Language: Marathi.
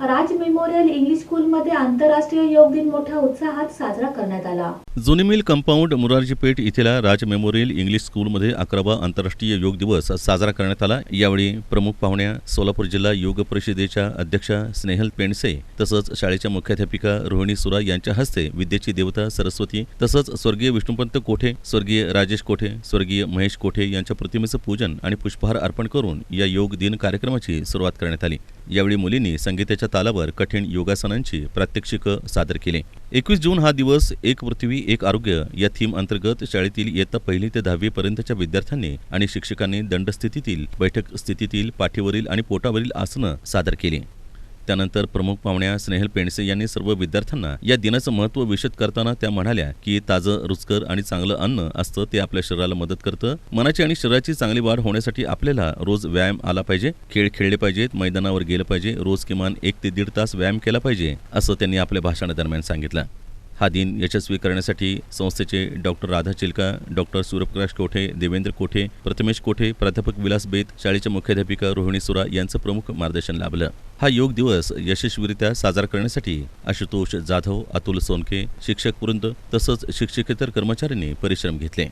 राज मेमोरियल इंग्लिश स्कूलमध्ये आंतरराष्ट्रीय योग दिन मोठ्या उत्साहात साजरा करण्यात आला. जुनी मिल कंपाऊंड मुरारजी पेठ इथल्या राज मेमोरियल इंग्लिश स्कूलमध्ये अकरावा आंतरराष्ट्रीय योग दिवस साजरा करण्यात आला. यावेळी प्रमुख पाहुण्या सोलापूर जिल्हा योग परिषदेच्या अध्यक्षा स्नेहल पेंडसे तसंच शाळेच्या मुख्याध्यापिका रोहिणी सुरा यांच्या हस्ते विद्येची देवता सरस्वती तसंच स्वर्गीय विष्णुपंत कोठे स्वर्गीय राजेश कोठे स्वर्गीय महेश कोठे यांच्या प्रतिमेचं पूजन आणि पुष्पहार अर्पण करून या योग दिन कार्यक्रमाची सुरुवात करण्यात आली. यावेळी मुलींनी संगीताच्या तालावर कठीण योगासनांची प्रात्यक्षिकं सादर केली. एकवीस जून हा दिवस एक पृथ्वी एक आरोग्य या थीम अंतर्गत शाळेतील इयत्ता पहिली ते दहावी पर्यंतच्या विद्यार्थ्यांनी आणि शिक्षकांनी दंडस्थितीतील बैठक स्थितीतील पाठीवरील आणि पोटावरील आसनं सादर केली. त्यानंतर प्रमुख पाहुण्या स्नेहल पेंडसे यांनी सर्व विद्यार्थ्यांना या दिनाचं महत्त्व विशद करताना त्या म्हणाल्या की ताजं रुचकर आणि चांगलं अन्न असतं ते आपल्या शरीराला मदत करतं. मनाची आणि शरीराची चांगली वाढ होण्यासाठी आपल्याला रोज व्यायाम आला पाहिजे. खेळ खेळले पाहिजेत मैदानावर गेलं पाहिजे. रोज किमान एक ते दीड तास व्यायाम केला पाहिजे असं त्यांनी आपल्या भाषणादरम्यान सांगितलं. हा दिन यशस्वी करण्यासाठी संस्थेचे डॉक्टर राधा चिलका डॉक्टर सूर्यप्रकाश कोठे देवेंद्र कोठे प्रथमेश कोठे प्राध्यापक विलास बेत शाळेच्या मुख्याध्यापिका रोहिणी सुरा यांचं प्रमुख मार्गदर्शन लाभलं. हा योग दिवस यशस्वीरित्या साजरा करण्यासाठी आशुतोष जाधव अतुल सोनके शिक्षक वृंद तसंच शिक्षकेतर कर्मचाऱ्यांनी परिश्रम घेतले.